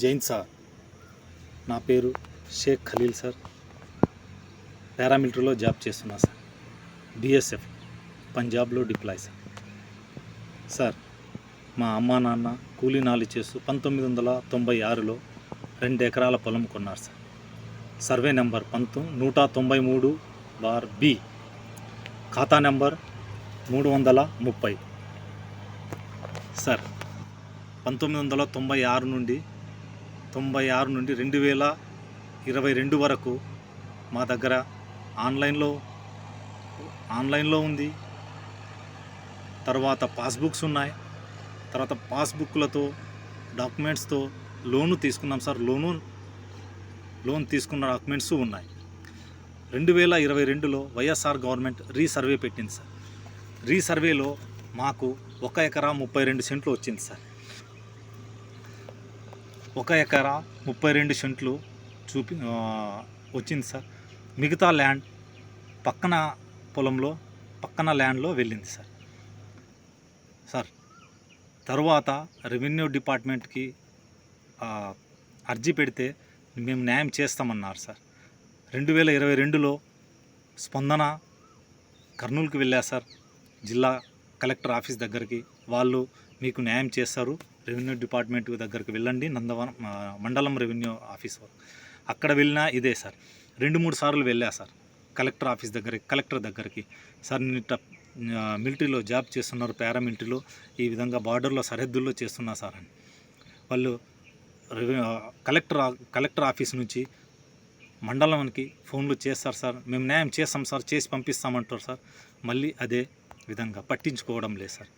Jain sir. నా పేరు Sheikh Khaleel sir. పారామిలిటరీలో జాబ్ చేస్తున్నా సార్. బిఎస్ఎఫ్ పంజాబ్లో డిప్లాయ్ సార్. సార్ మా అమ్మా నాన్న కూలీ నాలి చేస్తూ పంతొమ్మిది వందల తొంభై ఆరులో రెండు ఎకరాల పొలం కొన్నారు సార్. సర్వే నెంబర్ పంతొ నూట తొంభై మూడు బార్ బి. ఖాతా నెంబర్ మూడు వందల ముప్పై. సార్ పంతొమ్మిది వందల తొంభై ఆరు నుండి తొంభై ఆరు నుండి రెండు వేల ఇరవై రెండు వరకు మా దగ్గర ఆన్లైన్లో ఆన్లైన్లో ఉంది. తర్వాత పాస్బుక్స్ ఉన్నాయి. తర్వాత పాస్బుక్లతో డాక్యుమెంట్స్తో లోను తీసుకున్నాం సార్. లోను లోన్ తీసుకున్న డాక్యుమెంట్స్ ఉన్నాయి. రెండు వేల ఇరవై రెండులో వైఎస్ఆర్ గవర్నమెంట్ రీసర్వే పెట్టింది సార్. రీసర్వేలో మాకు ఒక ఎకరా ముప్పై రెండు సెంట్లు వచ్చింది సార్. ఒక ఎకరా ముప్పై రెండు సెంట్లు చూపి వచ్చింది సార్. మిగతా ల్యాండ్ పక్కన పొలంలో పక్కన ల్యాండ్లో వెళ్ళింది సార్. సార్ తర్వాత రెవెన్యూ డిపార్ట్మెంట్కి అర్జీ పెడితే మేము న్యాయం చేస్తామన్నారు సార్. రెండు వేల ఇరవై రెండులో స్పందన కర్నూలుకి వెళ్ళా సార్. జిల్లా కలెక్టర్ ఆఫీస్ దగ్గరికి వాళ్ళు మీకు న్యాయం చేస్తారు. రెవెన్యూ డిపార్ట్మెంట్ దగ్గరికి వెళ్ళండి. నందవరం మండలం రెవెన్యూ ఆఫీస్ అక్కడ వెళ్ళినా ఇదే సార్. రెండు మూడు సార్లు వెళ్ళా సార్. కలెక్టర్ ఆఫీస్ దగ్గరికి కలెక్టర్ దగ్గరికి. సార్ నేను మిలిటరీలో జాబ్ చేస్తున్నారు పారామిలిటరీలో. ఈ విధంగా బార్డర్లో సరిహద్దుల్లో చేస్తున్నా సార్ అని. వాళ్ళు కలెక్టర్ కలెక్టర్ ఆఫీస్ నుంచి మండలానికి ఫోన్లు చేస్తారు సార్. మేము న్యాయం చేస్తాం సార్ చేసి పంపిస్తామంటారు సార్. మళ్ళీ అదే విధంగా పట్టించుకోవడం లేదు సార్.